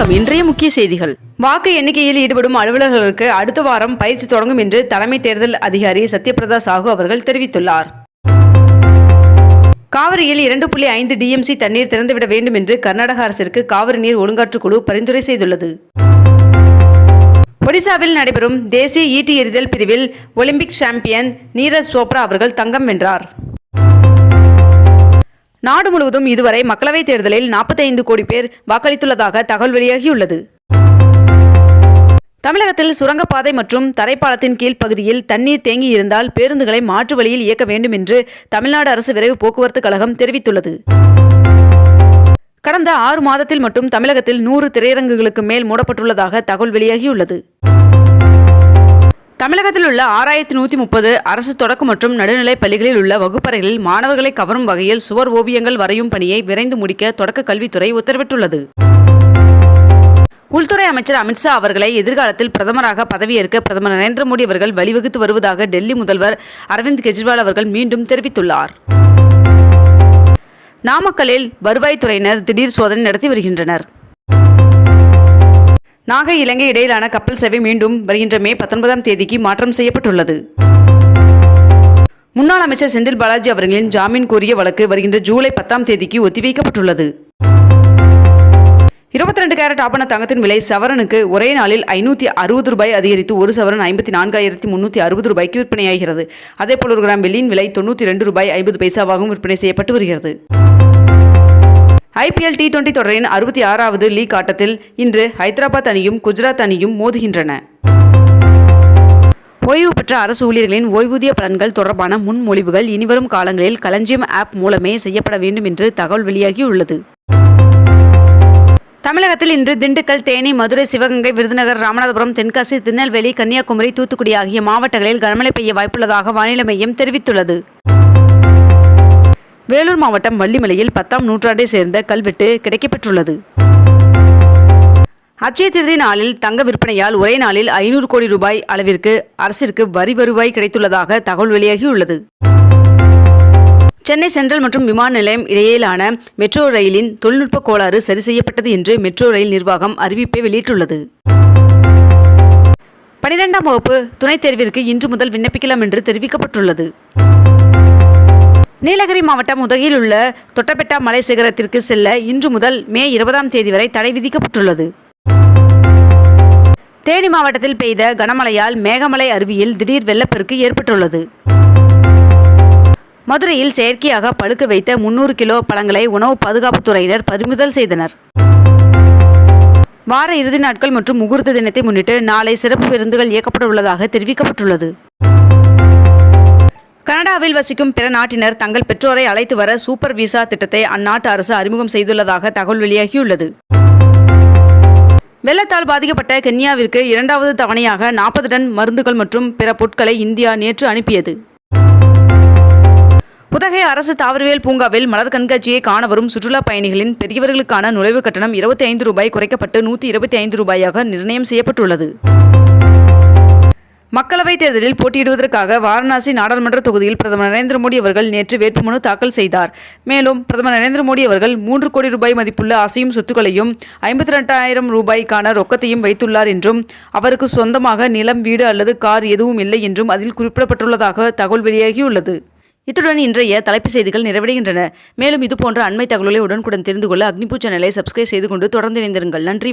வணக்கம். இன்றைய முக்கிய செய்திகள். வாக்கு எண்ணிக்கையில் ஈடுபடும் அலுவலர்களுக்கு அடுத்த வாரம் பயிற்சி தொடங்கும் என்று தலைமை தேர்தல் அதிகாரி சத்யபிரதா சாஹூ அவர்கள் தெரிவித்துள்ளார். காவிரியில் இரண்டு புள்ளி ஐந்து டிஎம்சி தண்ணீர் திறந்துவிட வேண்டும் என்று கர்நாடக அரசிற்கு காவிரி நீர் ஒழுங்காற்றுக் குழு பரிந்துரை செய்துள்ளது. ஒடிசாவில் நடைபெறும் தேசிய ஈட்டி எறிதல் பிரிவில் ஒலிம்பிக் சாம்பியன் நீரஜ் சோப்ரா அவர்கள் தங்கம் வென்றார். நாடு முழுவதும் இதுவரை மக்களவைத் தேர்தலில் 45 கோடி பேர் வாக்களித்துள்ளதாக தகவல் வெளியாகியுள்ளது. தமிழகத்தில் சுரங்கப்பாதை மற்றும் தரைப்பாலத்தின் கீழ் பகுதியில் தண்ணீர் தேங்கி இருந்தால் பேருந்துகளை மாற்று வழியில் இயக்க வேண்டும் என்று தமிழ்நாடு அரசு விரைவு போக்குவரத்து கழகம் தெரிவித்துள்ளது. கடந்த ஆறு மாதத்தில் மட்டும் தமிழகத்தில் நூறு திரையரங்குகளுக்கு மேல் மூடப்பட்டுள்ளதாக தகவல் வெளியாகியுள்ளது. தமிழகத்தில் உள்ள ஆறாயிரத்தி நூற்றி முப்பது அரசு தொடக்க மற்றும் நடுநிலைப் பள்ளிகளில் உள்ள வகுப்பறைகளில் மாணவர்களை கவரும் வகையில் சுவர் ஓவியங்கள் வரையும் பணியை விரைந்து முடிக்க தொடக்க கல்வித்துறை உத்தரவிட்டுள்ளது. உள்துறை அமைச்சர் அமித்ஷா அவர்களை எதிர்காலத்தில் பிரதமராக பதவியேற்க பிரதமர் நரேந்திர மோடி அவர்கள் வழிவகுத்து வருவதாக டெல்லி முதல்வர் அரவிந்த் கெஜ்ரிவால் அவர்கள் மீண்டும் தெரிவித்துள்ளார். நாமக்கல்லில் வருவாய்த்துறையினர் திடீர் சோதனை நடத்தி வருகின்றனர். நாகை இலங்கை இடையிலான கப்பல் சேவை மீண்டும் வருகின்ற மே பத்தொன்பதாம் தேதிக்கு மாற்றம் செய்யப்பட்டுள்ளது. முன்னாள் அமைச்சர் செந்தில் பாலாஜி அவர்களின் ஜாமீன் கோரிய வழக்கு வருகின்ற ஜூலை பத்தாம் தேதிக்கு ஒத்திவைக்கப்பட்டுள்ளது. இருபத்தி ரெண்டு கேரட் ஆபண தங்கத்தின் விலை சவரனுக்கு ஒரே நாளில் ஐநூற்றி அறுபது ரூபாய் அதிகரித்து ஒரு சவரன் ஐம்பத்தி நான்காயிரத்தி முந்நூற்றி அறுபது ரூபாய்க்கு விற்பனையாகிறது. அதேபோல் ஒரு கிராம் வெள்ளியின் விலை தொண்ணூற்றி ரெண்டு ரூபாய் ஐம்பது பைசாவாகவும் விற்பனை செய்யப்பட்டு வருகிறது. ஐபிஎல் டி டுவெண்டி தொடரின் அறுபத்தி ஆறாவது லீக் ஆட்டத்தில் இன்று ஹைதராபாத் அணியும் குஜராத் அணியும் மோதுகின்றன. ஓய்வு பெற்ற அரசு ஊழியர்களின் ஓய்வூதிய பலன்கள் தொடர்பான முன்மொழிவுகள் இனிவரும் காலங்களில் களஞ்சியம் ஆப் மூலமே செய்யப்பட வேண்டும் என்று தகவல் வெளியாகியுள்ளது. தமிழகத்தில் இன்று திண்டுக்கல் தேனி மதுரை சிவகங்கை விருதுநகர் ராமநாதபுரம் தென்காசி திருநெல்வேலி கன்னியாகுமரி தூத்துக்குடி ஆகிய மாவட்டங்களில் கனமழை பெய்ய வாய்ப்புள்ளதாக வானிலை மையம் தெரிவித்துள்ளது. வேலூர் மாவட்டம் வள்ளிமலையில் பத்தாம் நூற்றாண்டை சேர்ந்த கல்வெட்டு கிடைக்கப்பெற்றுள்ளது. அச்சய திருதி நாளில் தங்க விற்பனையால் ஒரே நாளில் ஐநூறு கோடி ரூபாய் அளவிற்கு அரசிற்கு வரி வருவாய் கிடைத்துள்ளதாக தகவல் வெளியாகியுள்ளது. சென்னை சென்ட்ரல் மற்றும் விமான நிலையம் இடையிலான மெட்ரோ ரயிலின் தொழில்நுட்ப கோளாறு சரி செய்யப்பட்டது என்று மெட்ரோ ரயில் நிர்வாகம் அறிவிப்பை வெளியிட்டுள்ளது. பனிரெண்டாம் வகுப்பு துணைத் தேர்விற்கு இன்று முதல் விண்ணப்பிக்கலாம் என்று தெரிவிக்கப்பட்டுள்ளது. நீலகிரி மாவட்டம் உதகையில் உள்ள தொட்டபெட்டா மலை சிகரத்திற்கு செல்ல இன்று முதல் மே இருபதாம் தேதி வரை தடை விதிக்கப்பட்டுள்ளது. தேனி மாவட்டத்தில் பெய்த கனமழையால் மேகமலை அருவியில் திடீர் வெள்ளப்பெருக்கு ஏற்பட்டுள்ளது. மதுரையில் செயற்கையாக பழுக்க வைத்த முன்னூறு கிலோ பழங்களை உணவு பாதுகாப்புத்துறையினர் பறிமுதல் செய்தனர். வார இறுதி நாட்கள் மற்றும் முகூர்த்த தினத்தை முன்னிட்டு நாளை சிறப்பு விருந்துகள் இயக்கப்பட உள்ளதாக தெரிவிக்கப்பட்டுள்ளது. கனடாவில் வசிக்கும் பிற நாட்டினர் தங்கள் பெற்றோரை அழைத்து வர சூப்பர் விசா திட்டத்தை அந்நாட்டு அரசு அறிமுகம் செய்துள்ளதாக தகவல் வெளியாகியுள்ளது. வெள்ளத்தால் பாதிக்கப்பட்ட கென்யாவிற்கு இரண்டாவது தவணையாக நாற்பது டன் மருந்துகள் மற்றும் பிற பொருட்களை இந்தியா நேற்று அனுப்பியது. உதகை அரசு தாவரவியல் பூங்காவில் மலர் கண்காட்சியை காண வரும் சுற்றுலா பயணிகளின் பெரியவர்களுக்கான நுழைவு கட்டணம் இருபத்தி ஐந்து ரூபாய் குறைக்கப்பட்டு நூற்றி இருபத்தி ஐந்து ரூபாயாக நிர்ணயம் செய்யப்பட்டுள்ளது. மக்களவைத் தேர்தலில் போட்டியிடுவதற்காக வாரணாசி நாடாளுமன்ற தொகுதியில் பிரதமர் நரேந்திர மோடி அவர்கள் நேற்று வேட்புமனு தாக்கல் செய்தார். மேலும் பிரதமர் நரேந்திர மோடி அவர்கள் மூன்று கோடி ரூபாய் மதிப்புள்ள அசையும் சொத்துக்களையும் ஐம்பத்தி ரெண்டாயிரம் ரூபாய்க்கான ரொக்கத்தையும் வைத்துள்ளார் என்றும் அவருக்கு சொந்தமாக நிலம் வீடு அல்லது கார் எதுவும் இல்லை என்றும் அதில் குறிப்பிடப்பட்டுள்ளதாக தகவல் வெளியாகியுள்ளது. இத்துடன் இன்றைய தலைப்பு செய்திகள் நிறைவடைகின்றன. மேலும் இதுபோன்ற அண்மை தகவல்களை உடனுக்குடன் தெரிந்து கொள்ள அக்னிபூ சேனலை சப்ஸ்கிரைப் செய்து கொண்டு தொடர்ந்து இணைந்திருங்கள். நன்றி